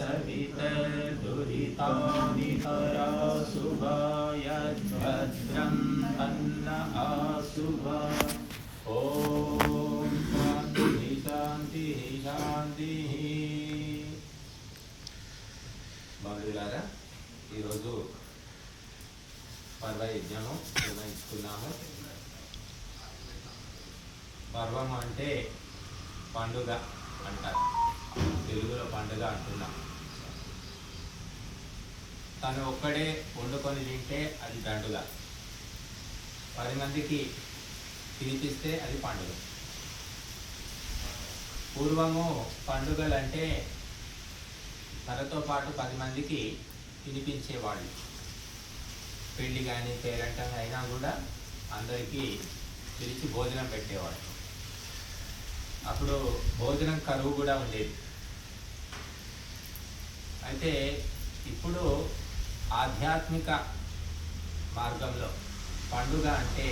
सवितर्दुरितानि हराशुभायद्भद्रं अन्न आशुभा ॐ शान्तिः शान्तिः శాంతిः బంధువులారా ఈరోజు పర్వ యజ్ఞము నిర్వహించుకున్నాము పర్వం అంటే పండుగ అంటారు తెలుగుల పండుగ అంటున్నాం. తను ఒక్కడే వండుకొని తింటే అది దండుగ. పది మందికి తినిపిస్తే అది పండుగ. పూర్వము పండుగలంటే తనతో పాటు పది మందికి తినిపించేవాళ్ళు. పెళ్ళి కానీ పేరంటం అయినా కూడా అందరికీ పిలిచి భోజనం పెట్టేవాడు అప్పుడు భోజనం కరువు కూడా ఉండేది. అయితే ఇప్పుడు ఆధ్యాత్మిక మార్గంలో పండుగ అంటే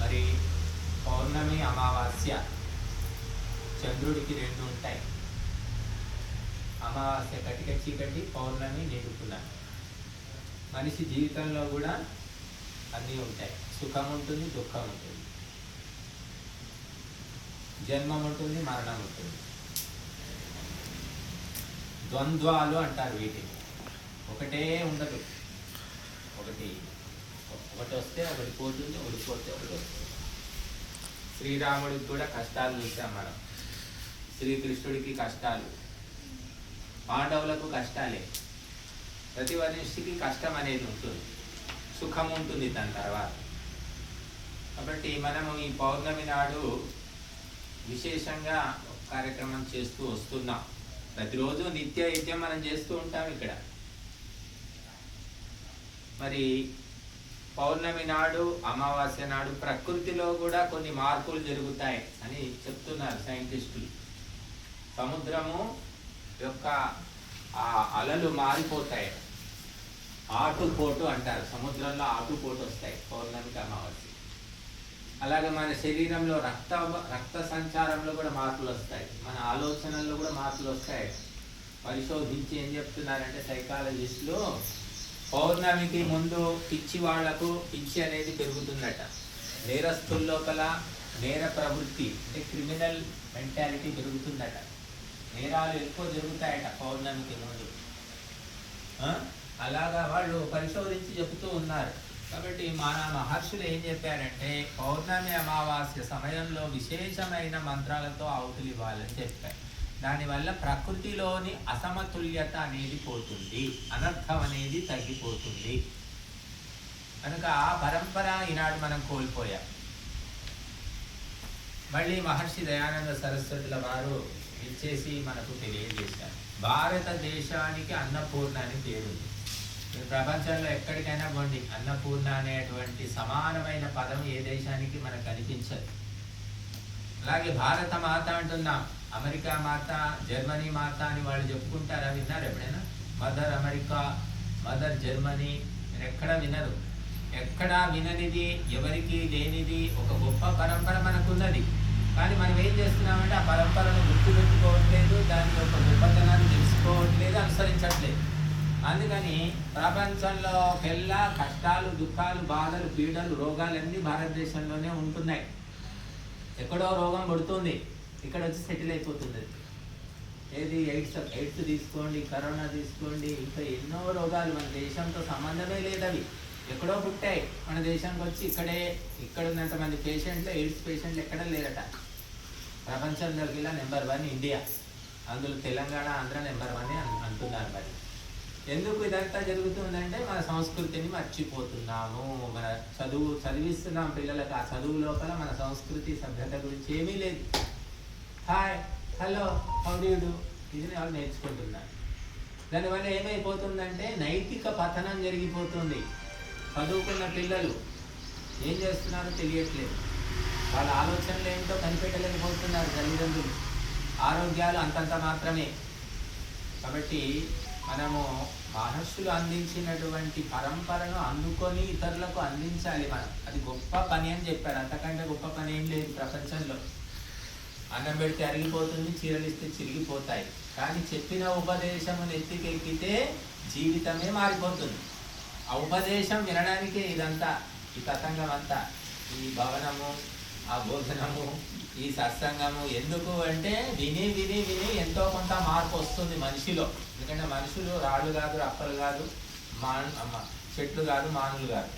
మరి పౌర్ణమి అమావాస్య చంద్రుడికి రెండు ఉంటాయి. అమావాస్య కటిక చీకటి పౌర్ణమి నిండుకున్న మనిషి జీవితంలో కూడా అన్నీ ఉంటాయి. సుఖం ఉంటుంది దుఃఖం ఉంటుంది. జన్మం ఉంటుంది మరణం ఉంటుంది. ద్వంద్వాలు అంటారు వీటిని. ఒకటే ఉండదు. ఒకటి ఒకటి వస్తే ఒకటి పోతుంది ఒకటి పోతే ఒకటి వస్తుంది. శ్రీరాముడికి కూడా కష్టాలు చూసాం మనం. శ్రీకృష్ణుడికి కష్టాలు. పాండవులకు కష్టాలే. ప్రతి మనిషికి కష్టం అనేది ఉంటుంది. సుఖం ఉంటుంది దాని తర్వాత. కాబట్టి మనము ఈ పౌర్ణమి నాడు విశేషంగా కార్యక్రమం చేస్తూ వస్తున్నాం. ప్రతిరోజు నిత్య నిత్యం మనం చేస్తూ ఉంటాం ఇక్కడ. మరి పౌర్ణమి నాడు అమావాస్య నాడు ప్రకృతిలో కూడా కొన్ని మార్పులు జరుగుతాయి అని చెప్తున్నారు సైంటిస్టులు. సముద్రము యొక్క ఆ అలలు మారిపోతాయి. ఆటుపోటు అంటారు. సముద్రంలో ఆటుపోటు వస్తాయి. పౌర్ణమికి అమావాస్య. అలాగే మన శరీరంలో రక్త రక్త సంచారంలో కూడా మార్పులు వస్తాయి. మన ఆలోచనల్లో కూడా మార్పులు వస్తాయి. పరిశోధించి ఏం చెప్తున్నారంటే సైకాలజిస్టులు పౌర్ణమికి ముందు పిచ్చి వాళ్ళకు పిచ్చి అనేది పెరుగుతుందట. నేరస్తుల లోపల నేర ప్రవృత్తి అంటే క్రిమినల్ మెంటాలిటీ పెరుగుతుందట. నేరాలు ఎక్కువ జరుగుతాయట పౌర్ణమికి ముందు. అలాగా వాళ్ళు పరిశోధించి చెబుతూ ఉన్నారు. కాబట్టి మన మహర్షులు ఏం చెప్పారంటే పౌర్ణమి అమావాస్య సమయంలో విశేషమైన మంత్రాలతో ఆవుతులు ఇవ్వాలని చెప్పారు. దానివల్ల ప్రకృతిలోని అసమతుల్యత అనేది పోతుంది అనర్థం అనేది తగ్గిపోతుంది. కనుక ఆ పరంపర ఈనాడు మనం కోల్పోయాం. మళ్ళీ మహర్షి దయానంద సరస్వతుల వారు ఇచ్చేసి మనకు తెలియజేశారు. భారతదేశానికి అన్నపూర్ణ అని పేరుంది. మీరు ప్రపంచంలో ఎక్కడికైనా పోండి. అన్నపూర్ణ అనేటువంటి సమానమైన పదం ఏ దేశానికి మనకు కనిపించదు అలాగే భారత మాత అంటున్నాం. అమెరికా మాత జర్మనీ మాత అని వాళ్ళు చెప్పుకుంటారా? విన్నారు ఎప్పుడైనా? మదర్ అమెరికా మదర్ జర్మనీ మీరు ఎక్కడా వినరు. ఎక్కడా విననిది ఎవరికి లేనిది ఒక గొప్ప పరంపర మనకున్నది కానీ మనం ఏం చేస్తున్నామంటే ఆ పరంపరను గుర్తుపెట్టుకోవట్లేదు దాని యొక్క గొప్పతనాన్ని తెలుసుకోవట్లేదు అనుసరించట్లేదు. అందుకని ప్రపంచంలోకెల్లా కష్టాలు దుఃఖాలు బాధలు పీడలు రోగాలన్నీ భారతదేశంలోనే ఉంటున్నాయి. ఎక్కడో రోగం పడుతుంది. ఇక్కడ వచ్చి సెటిల్ అయిపోతుంది. ఏది ఎయిడ్స్ ఎయిడ్స్ తీసుకోండి కరోనా తీసుకోండి ఇంకా ఎన్నో రోగాలు మన దేశంతో సంబంధమే లేదు అవి. ఎక్కడో పుట్టాయి. మన దేశానికి వచ్చి ఇక్కడే ఇక్కడ ఉన్నంత మంది పేషెంట్లు ఎయిడ్స్ పేషెంట్లు ఎక్కడ లేరట. ప్రపంచంలోకి ఇలా నెంబర్ వన్ ఇండియా. అందులో తెలంగాణ ఆంధ్ర నెంబర్ వన్ అని అంటున్నారు మరి. ఎందుకు ఇదంతా జరుగుతుందంటే మన సంస్కృతిని మర్చిపోతున్నాము. మన చదువు చదివిస్తున్నాం పిల్లలకు ఆ చదువు లోపల మన సంస్కృతి సభ్యత గురించి ఏమీ లేదు. హాయ్ హలో హౌడీడు ఇది వాళ్ళు నేర్చుకుంటున్నారు. దానివల్ల ఏమైపోతుందంటే నైతిక పతనం జరిగిపోతుంది. చదువుకున్న పిల్లలు ఏం చేస్తున్నారో తెలియట్లేదు. వాళ్ళ ఆలోచనలు ఏంటో కనిపెట్టలేకపోతున్నారు తల్లిదండ్రులు. ఆరోగ్యాలు అంతంత మాత్రమే. కాబట్టి మనము మహర్షులు అందించినటువంటి పరంపరను అందుకొని ఇతరులకు అందించాలి మనం. అది గొప్ప పని అని చెప్పారు అంతకంటే గొప్ప పని ఏం లేదు ప్రపంచంలో. అన్నం పెడితే అరిగిపోతుంది చీరలిస్తే చిరిగిపోతాయి. కానీ చెప్పిన ఉపదేశమును నెత్తికెక్కితే జీవితమే మారిపోతుంది. ఆ ఉపదేశం వినడానికే ఇదంతా ఈ తతంగం అంతా ఈ భవనము ఆ భోజనము ఈ సత్సంగము ఎందుకు అంటే విని విని విని ఎంతో కొంత మార్పు వస్తుంది మనిషిలో. ఎందుకంటే మనుషులు రాళ్ళు కాదు అప్పలు కాదు మాను చెట్లు కాదు మానులు కాదు.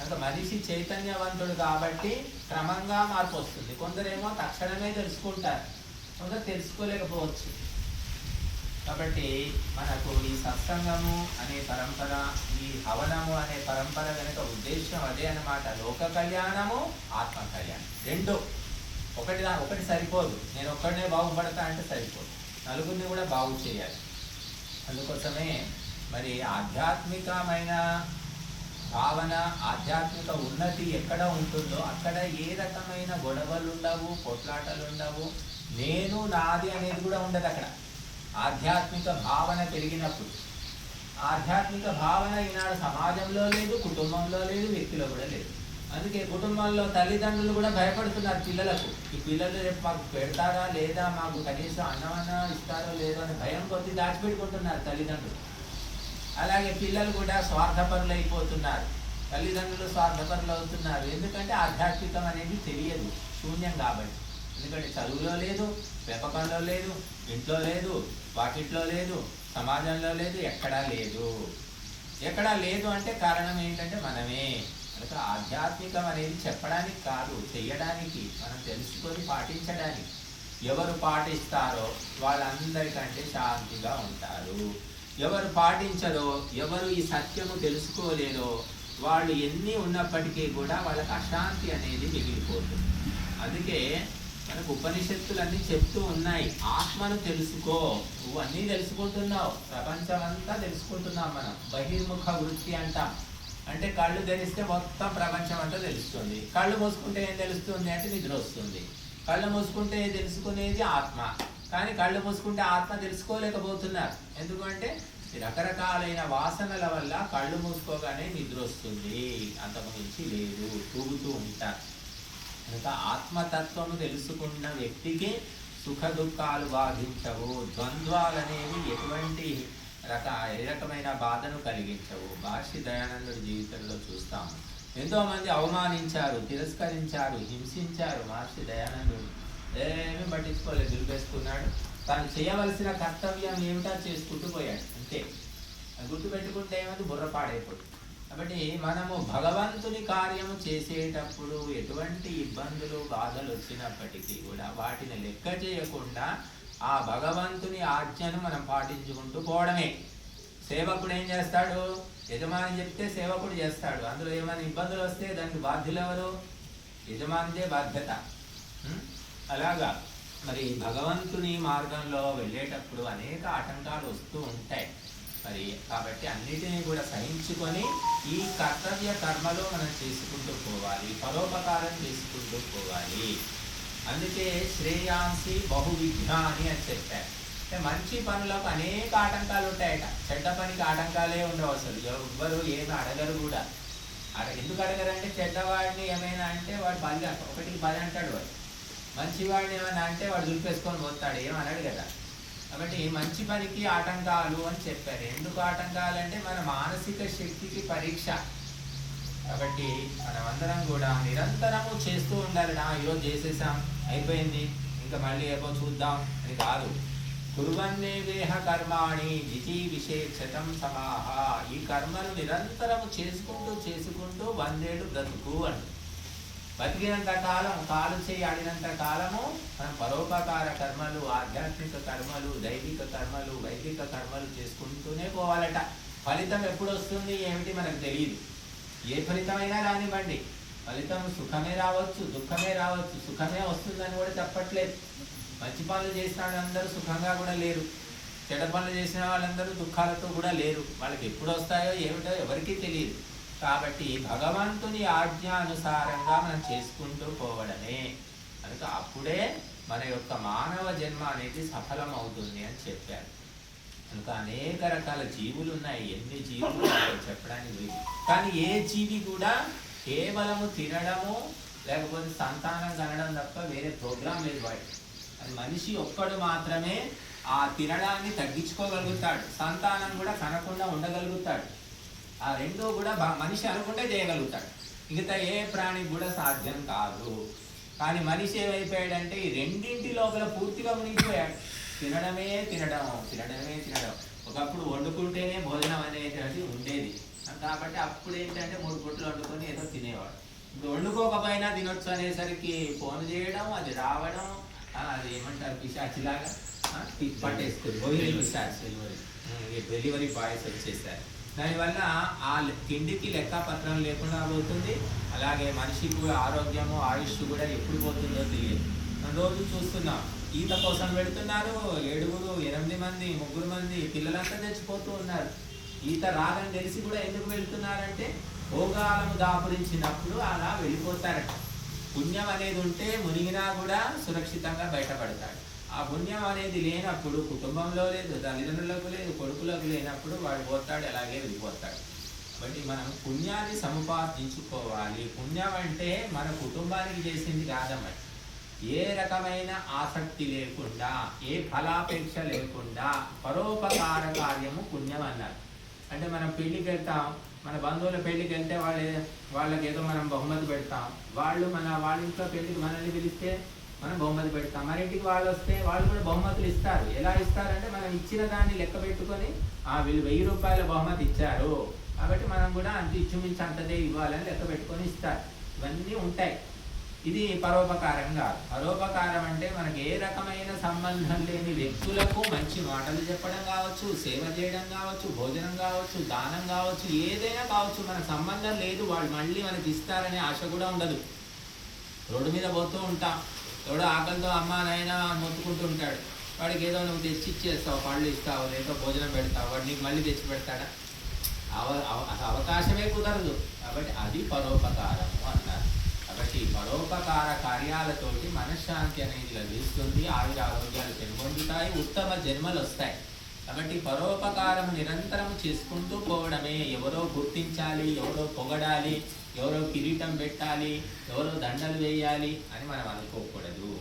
అంటే మనిషి చైతన్యవంతుడు కాబట్టి క్రమంగా మార్పు వస్తుంది. కొందరేమో తక్షణమే తెలుసుకుంటారు కొందరు తెలుసుకోలేకపోవచ్చు. కాబట్టి మనకు ఈ సత్సంగము అనే పరంపర ఈ హవనము అనే పరంపర వెనుక ఉద్దేశం అదే అన్నమాట. లోక కళ్యాణము ఆత్మ కళ్యాణం. రెండు. ఒకటి దా- ఒకటి సరిపోదు. నేను ఒక్కడనే బాగుపడతా అంటే సరిపోదు. నలుగురిని కూడా బాగు చేయాలి. అందుకోసమే మరి ఆధ్యాత్మికమైన భావన ఆధ్యాత్మిక ఉన్నతి ఎక్కడ ఉంటుందో అక్కడ ఏ రకమైన గొడవలు ఉండవు కొట్లాటలు ఉండవు నేను నాది అనేది కూడా ఉండదు అక్కడ. ఆధ్యాత్మిక భావన పెరిగినప్పుడు. ఆధ్యాత్మిక భావన ఈనాడు సమాజంలో లేదు కుటుంబంలో లేదు వ్యక్తిలో కూడా లేదు. అందుకే కుటుంబంలో తల్లిదండ్రులు కూడా భయపడుతున్నారు పిల్లలకు. ఈ పిల్లలు రేపు మాకు పెడతారా లేదా? మాకు కనీసం అన్నమన్నా ఇస్తారో లేదో అని భయం కొద్ది దాచిపెట్టుకుంటున్నారు తల్లిదండ్రులు. అలాగే పిల్లలు కూడా స్వార్థపరులు అయిపోతున్నారు. తల్లిదండ్రులు స్వార్థపరులు అవుతున్నారు. ఎందుకంటే ఆధ్యాత్మికం అనేది తెలియదు శూన్యం కాబట్టి. ఎందుకంటే చదువులో లేదు పెంపకంలో లేదు ఇంట్లో లేదు వాకిట్లో లేదు సమాజంలో లేదు ఎక్కడా లేదు. ఎక్కడా లేదు అంటే కారణం ఏంటంటే మనమే ఆధ్యాత్మికం అనేది చెప్పడానికి కాదు చెయ్యడానికి మనం తెలుసుకొని పాటించడానికి. ఎవరు పాటిస్తారో వాళ్ళందరికంటే శాంతిగా ఉంటారు. ఎవరు పాటించరో ఎవరు ఈ సత్యము తెలుసుకోలేరో వాళ్ళు ఎన్ని ఉన్నప్పటికీ కూడా వాళ్ళకి అశాంతి అనేది మిగిలిపోతుంది. అందుకే మనకు ఉపనిషత్తులన్నీ చెప్తూ ఉన్నాయి. ఆత్మను తెలుసుకో. నువ్వు అన్నీ తెలుసుకుంటున్నావు. ప్రపంచం అంతా తెలుసుకుంటున్నాం మనం. బహిర్ముఖ వృత్తి అంటాం. అంటే కళ్ళు ధరిస్తే మొత్తం ప్రపంచం అంతా తెలుస్తుంది. కళ్ళు మూసుకుంటే ఏం తెలుస్తుంది అంటే నిద్ర వస్తుంది. కళ్ళు మూసుకుంటే తెలుసుకునేది ఆత్మ. కానీ కళ్ళు మూసుకుంటే ఆత్మ తెలుసుకోలేకపోతున్నారు. ఎందుకంటే రకరకాలైన వాసనల వల్ల కళ్ళు మూసుకోగానే నిద్ర వస్తుంది. అంతకుమించి లేదు. తూగుతూ ఉంటారు కనుక ఆత్మతత్వము తెలుసుకున్న వ్యక్తికి సుఖ దుఃఖాలు బాధించవు. ద్వంద్వాలు అనేవి ఎటువంటి రక ఏ రకమైన బాధను కలిగించవు. భాషి దయానందుడి జీవితంలో చూస్తాము. ఎంతో మంది అవమానించారు తిరస్కరించారు హింసించారు మహర్షి దయానందుడు ఏమీ పట్టించుకోలేదు దులిపేసుకున్నాడు. తను చేయవలసిన కర్తవ్యం ఏమిటో చేసుకుంటూ పోయాడు. అంతే. గుర్తుపెట్టుకుంటే ఏమైంది? బుర్ర కాబట్టి మనము భగవంతుని కార్యము చేసేటప్పుడు ఎటువంటి ఇబ్బందులు బాధలు వచ్చినప్పటికీ కూడా వాటిని లెక్క చేయకుండా ఆ భగవంతుని ఆజ్ఞను మనం పాటించుకుంటూ పోవడమే. సేవకుడు ఏం చేస్తాడు? యజమాని చెప్తే సేవకుడు చేస్తాడు. అందులో ఏమైనా ఇబ్బందులు వస్తే దానికి బాధ్యులు ఎవరు? యజమానిదే బాధ్యత. అలాగా. మరి భగవంతుని మార్గంలో వెళ్ళేటప్పుడు అనేక ఆటంకాలు వస్తూ ఉంటాయి. మరి కాబట్టి అన్నిటినీ కూడా సహించుకొని ఈ కర్తవ్య కర్మలో మనం చేసుకుంటూ పోవాలి. పరోపకారం చేసుకుంటూ పోవాలి. అందుకే శ్రేయాంసి బహువిఘ్నాని అని చెప్పారు. అంటే మంచి పనులకు అనేక ఆటంకాలు ఉంటాయట. చెడ్డ పనికి ఆటంకాలే ఉండవు అసలు. ఎవ్వరు ఏమి అడగరు కూడా. అడ ఎందుకు అడగరంటే చెడ్డవాడిని ఏమైనా అంటే వాడు బలి ఒకటికి బలి అంటాడు వాడు. మంచివాడిని ఏమైనా అంటే వాడు దులిపేసుకొని పోతాడు. ఏమన్నాడు కదా. కాబట్టి మంచి పనికి ఆటంకాలు అని చెప్పారు. ఎందుకు ఆటంకాలు అంటే మన మానసిక శక్తికి పరీక్ష. కాబట్టి మనమందరం కూడా నిరంతరము చేస్తూ ఉండాలి. నా ఈరోజు చేసేసాం. అయిపోయింది. ఇంకా మళ్ళీ ఏమో చూద్దాం అని కాదు. కుర్వన్నే దేహ కర్మాణి జితి విశేషతం సమాహ. ఈ కర్మను నిరంతరం చేసుకుంటూ చేసుకుంటూ వందేళ్ళు బ్రతుకు అంటు బతికినంత కాలం కాలు చేయడినంత కాలము మనం పరోపకార కర్మలు ఆధ్యాత్మిక కర్మలు దైవిక కర్మలు వైదిక కర్మలు చేసుకుంటూనే పోవాలట. ఫలితం ఎప్పుడు వస్తుంది ఏమిటి మనకు తెలియదు ఏ ఫలితమైనా రానివ్వండి. ఫలితం సుఖమే రావచ్చు దుఃఖమే రావచ్చు. సుఖమే వస్తుందని కూడా చెప్పట్లేదు. మంచి పనులు చేసిన వాళ్ళందరూ సుఖంగా కూడా లేరు. చెడ పనులు చేసిన వాళ్ళందరూ దుఃఖాలతో కూడా లేరు. వాళ్ళకి ఎప్పుడు వస్తాయో ఏమిటో ఎవరికీ తెలియదు. కాబట్టి భగవంతుని ఆజ్ఞానుసారంగా మనం చేసుకుంటూ పోవడమే. కనుక అప్పుడే మన యొక్క మానవ జన్మ అనేది సఫలం అవుతుంది అని చెప్పారు. కనుక అనేక రకాల జీవులు ఉన్నాయి. ఎన్ని జీవులు చెప్పడానికి కానీ ఏ జీవి కూడా కేవలము తినడము లేకపోతే సంతానం కనడం తప్ప వేరే ప్రోగ్రాం లేదు వాడి. అది మనిషి ఒక్కడు మాత్రమే ఆ తినడాన్ని తగ్గించుకోగలుగుతాడు. సంతానం కూడా కనకుండా ఉండగలుగుతాడు. ఆ రెండూ కూడా మనిషి అనుకుంటే చేయగలుగుతాడు. మిగతా ఏ ప్రాణికి కూడా సాధ్యం కాదు. కానీ మనిషి ఏమైపోయాడంటే ఈ రెండింటి లోపల పూర్తిగా మునిగిపోయాడు. తినడమే తినడం తినడమే తినడం. ఒకప్పుడు వండుకుంటేనే భోజనం అనేది ఉండేది. కాబట్టి అప్పుడు ఏంటంటే మూడు పుట్లు వండుకొని ఏదో తినేవాడు. ఇప్పుడు వండుకోకపోయినా తినొచ్చు అనేసరికి ఫోన్ చేయడం అది రావడం అది ఏమంటారు పిశాచిలాగా పట్టేస్తుంది పిశాచి డెలివరీ బాయ్స్ వచ్చేసారు. దానివల్ల ఆ తిండికి లెక్కపత్రం లేకుండా పోతుంది. అలాగే మనిషికి కూడా ఆరోగ్యము ఆయుష్ కూడా ఎప్పుడు పోతుందో తెలియదు. మనం రోజు చూస్తున్నాం ఈత కోసం పెడుతున్నారు ఏడుగురు ఎనిమిది మంది ముగ్గురు మంది పిల్లలంతా చచ్చిపోతూ ఉన్నారు. ఈత రాదని తెలిసి కూడా ఎందుకు వెళ్తున్నారంటే భోగాలను దాపురించినప్పుడు అలా వెళ్ళిపోతారట. పుణ్యం అనేది ఉంటే మునిగినా కూడా సురక్షితంగా బయటపడతాడు. ఆ పుణ్యం అనేది లేనప్పుడు కుటుంబంలో లేదు తల్లిదండ్రులకు లేదు కొడుకులకు లేనప్పుడు వాడు పోతాడు అలాగే వెళ్ళిపోతాడు. కాబట్టి మనం పుణ్యాన్ని సముపార్జించుకోవాలి. పుణ్యం అంటే మన కుటుంబానికి చేసింది కాదమ్మ ఏ రకమైన ఆసక్తి లేకుండా ఏ ఫలాపేక్ష లేకుండా పరోపకార కార్యము పుణ్యం అన్నారు. అంటే మనం పెళ్ళికి వెళ్తాం మన బంధువుల పెళ్ళికి వెళ్తే వాళ్ళ వాళ్ళకి ఏదో మనం బహుమతి పెడతాం. వాళ్ళు మన వాళ్ళ ఇంట్లో పెళ్ళికి మనల్ని పిలిస్తే మనం బహుమతి పెడతాం. మన ఇంటికి వాళ్ళు వస్తే వాళ్ళు కూడా బహుమతులు ఇస్తారు. ఎలా ఇస్తారంటే మనం ఇచ్చిన దాన్ని లెక్క పెట్టుకొని ఆ వీళ్ళు వెయ్యి రూపాయల బహుమతి ఇచ్చారు. కాబట్టి మనం కూడా అంత ఇచ్చుమించి అంతదే ఇవ్వాలని లెక్క పెట్టుకొని ఇస్తారు. ఇవన్నీ ఉంటాయి. ఇది పరోపకారం కాదు. పరోపకారం అంటే మనకి ఏ రకమైన సంబంధం లేని వ్యక్తులకు మంచి మాటలు చెప్పడం కావచ్చు సేవ చేయడం కావచ్చు భోజనం కావచ్చు దానం కావచ్చు ఏదైనా కావచ్చు మన సంబంధం లేదు వాళ్ళు మళ్ళీ మనకి ఇస్తారనే ఆశ కూడా ఉండదు. రోడ్డు మీద పోతూ ఉంటాం. ఎవడో ఆకలితో అమ్మ నాయన మొత్తుకుంటూ ఉంటాడు. వాడికి ఏదో నువ్వు తెచ్చి ఇచ్చేస్తావు పళ్ళు ఇస్తావు లేదో భోజనం పెడతావు వాడు నీకు మళ్ళీ తెచ్చి పెడతాడా? అవ అవ- అవకాశమే కుదరదు. కాబట్టి అది పరోపకారం. పరోపకార కార్యాలతోటి మనశ్శాంతి అనేది లభిస్తుంది ఆవిడ ఆరోగ్యాలు పెంపొందుతాయి. ఉత్తమ జన్మలు వస్తాయి. కాబట్టి పరోపకారం నిరంతరం చేసుకుంటూ పోవడమే. ఎవరో గుర్తించాలి ఎవరో పొగడాలి ఎవరో కిరీటం పెట్టాలి ఎవరో దండలు వేయాలి అని మనం అనుకోకూడదు.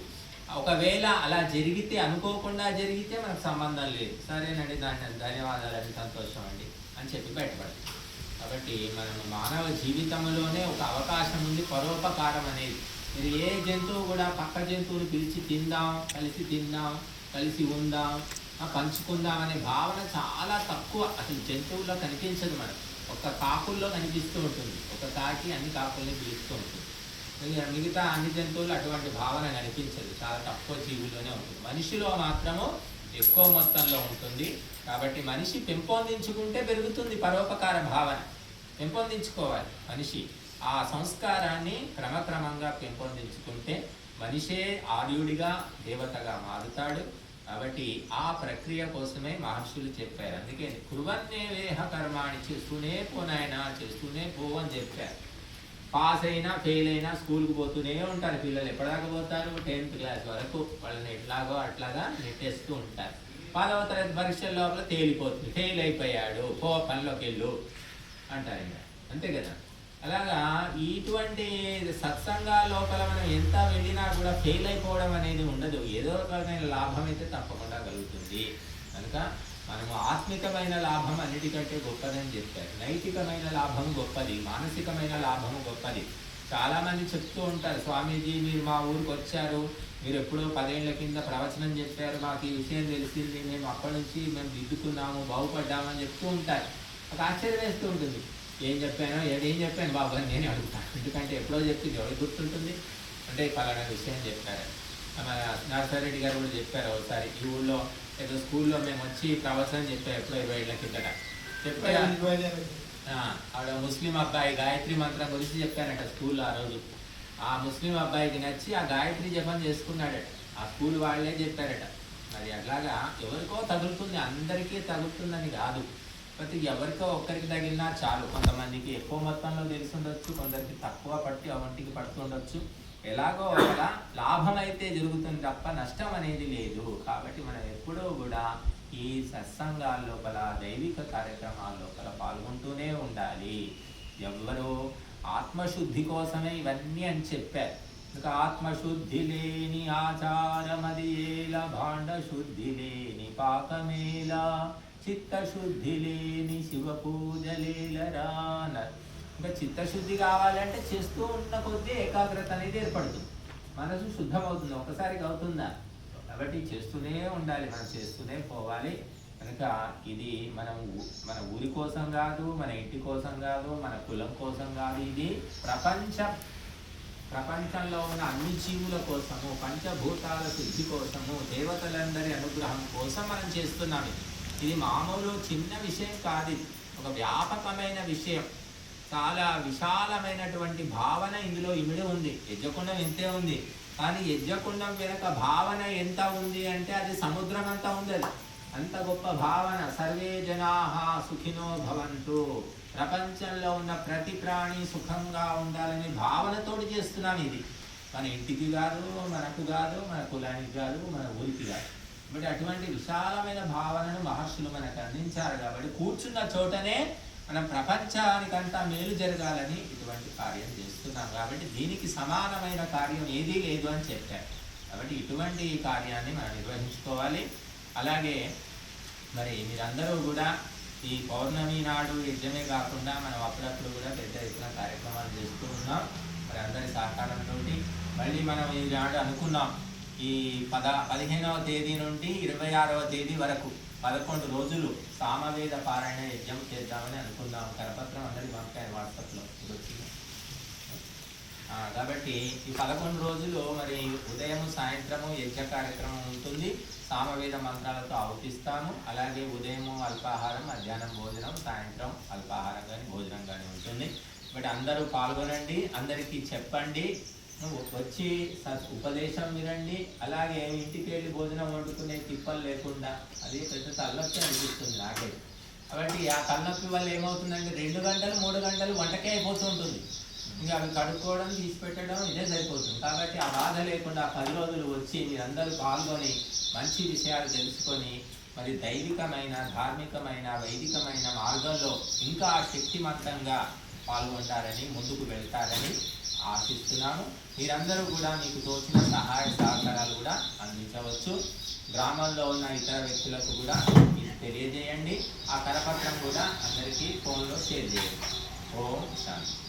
ఒకవేళ అలా జరిగితే అనుకోకుండా జరిగితే మనకు సంబంధం లేదు. సరేనండి దాన్ని ధన్యవాదాలండి సంతోషం అండి అని చెప్పి బయటపడతాం. కాబట్టి మనం మానవ జీవితంలోనే ఒక అవకాశం ఉంది పరోపకారం అనేది. మీరు ఏ జంతువు కూడా పక్క జంతువుని పిలిచి తిందాం కలిసి తిందాం కలిసి ఉందాం పంచుకుందాం అనే భావన చాలా తక్కువ. అసలు జంతువుల్లో కనిపించదు మనం ఒక్క కాకుల్లో కనిపిస్తూ ఉంటుంది. ఒక కాకి అన్ని కాకుల్ని పిలుస్తూ ఉంటుంది. మిగతా అన్ని జంతువులు అటువంటి భావన కనిపించదు. చాలా తక్కువ జీవుల్లోనే ఉంటుంది. మనిషిలో మాత్రము ఎక్కువ మొత్తంలో ఉంటుంది. కాబట్టి మనిషి పెంపొందించుకుంటే పెరుగుతుంది పరోపకార భావన. పెంపొందించుకోవాలి మనిషి. ఆ సంస్కారాన్ని క్రమక్రమంగా పెంపొందించుకుంటే మనిషే ఆర్యుడిగా దేవతగా మారుతాడు. కాబట్టి ఆ ప్రక్రియ కోసమే మహర్షులు చెప్పారు. అందుకే కురువన్నే వేహ కర్మాణి చేస్తూనే పోనాయన చేస్తూనే పో అని చెప్పారు. పాస్ అయినా ఫెయిల్ అయినా స్కూల్కి పోతూనే ఉంటారు పిల్లలు. ఎప్పటిదాకా పోతారు? టెన్త్ క్లాస్ వరకు. వాళ్ళని ఎట్లాగో అట్లాగా నెట్టేస్తూ ఉంటారు. పదవ తరగతి పరీక్షల లోపల తేలిపోతుంది. ఫెయిల్ అయిపోయాడు. పో పనిలోకి వెళ్ళు అంటారు ఇంకా. అంతే కదా? అలాగా ఇటువంటి సత్సంగాల లోపల మనం ఎంత వెళ్ళినా కూడా ఫెయిల్ అయిపోవడం అనేది ఉండదు. ఏదో రకమైన లాభం అయితే తప్పకుండా కలుగుతుంది. కనుక మనము ఆత్మికమైన లాభం అన్నిటికంటే గొప్పదని చెప్పారు. నైతికమైన లాభం గొప్పది మానసికమైన లాభం గొప్పది. చాలామంది చెప్తూ ఉంటారు స్వామీజీ మీరు మా ఊరికి వచ్చారు మీరు ఎప్పుడో పదేళ్ళ కింద ప్రవచనం చెప్పారు మాకు ఈ విషయం తెలిసింది మేము అప్పటి నుంచి మేము దిద్దుకున్నాము బాగుపడ్డామని చెప్తూ ఉంటారు. ఒక ఆశ్చర్యం వేస్తూ ఉంటుంది. ఏం చెప్పానో ఏదేం ఏం చెప్పాను బాబు? అని నేను అడుగుతాను. ఎందుకంటే ఎప్పుడో చెప్పింది ఎవరికి గుర్తుంటుంది? అంటే పలానా విషయం చెప్పారు మన నర్సారెడ్డి గారు కూడా చెప్పారు ఒకసారి ఈ ఊళ్ళో ఏదో స్కూల్లో మేము వచ్చి ప్రవచనం చెప్పారు ఎప్పుడో ఇరవై ఏళ్ళ కిందట. చెప్పే? ఆ, ఆవిడ ముస్లిం అబ్బాయి గాయత్రి మంత్రం గురించి చెప్పారట స్కూల్లో ఆ రోజు. ఆ ముస్లిం అబ్బాయికి నచ్చి ఆ గాయత్రి జపం చేసుకున్నాడట ఆ స్కూల్ వాళ్ళే చెప్పారట. మరి అట్లాగా ఎవరికో తగులుతుంది అందరికీ తగులుతుందని కాదు. ప్రతి ఎవరికో ఒక్కరికి తగిలినా చాలు. కొంతమందికి ఎక్కువ మొత్తంలో తెలిసి ఉండొచ్చు కొందరికి తక్కువ పట్టి అవంటికి పడుతుండొచ్చు ఎలాగో అలా లాభం అయితే జరుగుతుంది తప్ప నష్టం అనేది లేదు. కాబట్టి మనం ఎప్పుడూ కూడా ఈ సత్సంగాల లోపల దైవిక కార్యక్రమాల లోపల పాల్గొంటూనే ఉండాలి. ఎవ్వరూ ఆత్మశుద్ధి కోసమే ఇవన్నీ అని చెప్పారు. ఇక ఆత్మశుద్ధి లేని ఆచారమది ఏల భాండ శుద్ధి లేని పాకమేలా చిత్తశుద్ధి లేని శివ పూజలేలరా ఇంకా చిత్తశుద్ధి కావాలంటే చేస్తూ ఉన్న కొద్దీ ఏకాగ్రత అనేది ఏర్పడుతుంది. మనసు శుద్ధమవుతుంది. ఒకసారికి అవుతుందా కాబట్టి చేస్తూనే ఉండాలి. మనం చేస్తూనే పోవాలి. కనుక ఇది మనం మన ఊరి కోసం కాదు మన ఇంటి కోసం కాదు మన కులం కోసం కాదు ఇది ప్రపంచ. ప్రపంచంలో ఉన్న అన్ని జీవుల కోసము పంచభూతాల శుద్ధి కోసము దేవతలందరి అనుగ్రహం కోసం మనం చేస్తున్నాం. ఇది మామూలు చిన్న విషయం కాదు. ఒక వ్యాపకమైన విషయం. చాలా విశాలమైనటువంటి భావన ఇందులో ఇమిడి ఉంది. యజ్ఞకుండం ఇంతే ఉంది. కానీ యజ్ఞకుండం వెనక భావన ఎంత ఉంది అంటే అది సముద్రం అంతా ఉంది అది. అంత గొప్ప భావన. సర్వే జనాహ సుఖినో భవంతు. ప్రపంచంలో ఉన్న ప్రతి ప్రాణి సుఖంగా ఉండాలనే భావనతోటి చేస్తున్నాం ఇది. మన ఇంటికి కాదు మనకు కాదు మన కులానికి కాదు మన ఊరికి కాదు. కాబట్టి అటువంటి విశాలమైన భావనను మహర్షులు మనకు అందించారు కాబట్టి కూర్చున్న చోటనే మనం ప్రపంచానికంతా మేలు జరగాలని ఇటువంటి కార్యం చేస్తున్నాం. కాబట్టి దీనికి సమానమైన కార్యం ఏదీ లేదు అని చెప్పారు. కాబట్టి ఇటువంటి కార్యాన్ని మనం నిర్వహించుకోవాలి. అలాగే మరి మీరందరూ కూడా ఈ పౌర్ణమి నాడు యజ్ఞమే కాకుండా మనం అప్పుడప్పుడు కూడా పెద్ద ఎత్తున కార్యక్రమాలు చేస్తూ ఉన్నాం. మరి అందరి సహకారంతో మళ్ళీ మనం ఈనాడు అనుకున్నాం. ఈ పద పదిహేనవ తేదీ నుండి ఇరవై ఆరవ తేదీ వరకు పదకొండు రోజులు సామవేద పారాయణ యజ్ఞం చేద్దామని అనుకున్నాం కరపత్రం అందరికి పంపాను వాట్సాప్లో వచ్చింది. కాబట్టి ఈ పదకొండు రోజులు మరి ఉదయం సాయంత్రము యజ్ఞ కార్యక్రమం ఉంటుంది. సామవేద మంత్రాలతో ఆవుతిస్తాము అలాగే ఉదయము అల్పాహారం మధ్యాహ్నం భోజనం సాయంత్రం అల్పాహారం కానీ భోజనం కానీ ఉంటుంది. బట్ అందరూ పాల్గొనండి. అందరికీ చెప్పండి. వచ్చి స- ఉపదేశం వినండి. అలాగే ఇంటికి వెళ్ళి భోజనం వండుకునే తిప్పలు లేకుండా అది పెద్ద తల్లొప్పి అనిపిస్తుంది నాకే. కాబట్టి ఆ తలనొప్పి వల్ల ఏమవుతుందంటే రెండు గంటలు మూడు గంటలు వంటకే అయిపోతుంటుంది ఇంకా అవి కడుక్కోవడం తీసిపెట్టడం ఇదే సరిపోతుంది. కాబట్టి ఆ బాధ లేకుండా ఆ పది రోజులు వచ్చి మీరందరూ పాల్గొని మంచి విషయాలు తెలుసుకొని మరి దైవికమైన ధార్మికమైన వైదికమైన మార్గంలో ఇంకా శక్తిమంతంగా పాల్గొంటారని ముందుకు వెళ్తారని ఆశిస్తున్నాను. మీరందరూ కూడా మీకు తోచిన సహాయ సహకారాలు కూడా అందించవచ్చు. గ్రామంలో ఉన్న ఇతర వ్యక్తులకు కూడా ఇది తెలియజేయండి. ఆ కరపత్రం కూడా అందరికీ ఫోన్లో షేర్ చేయండి. ఓం శాంతి.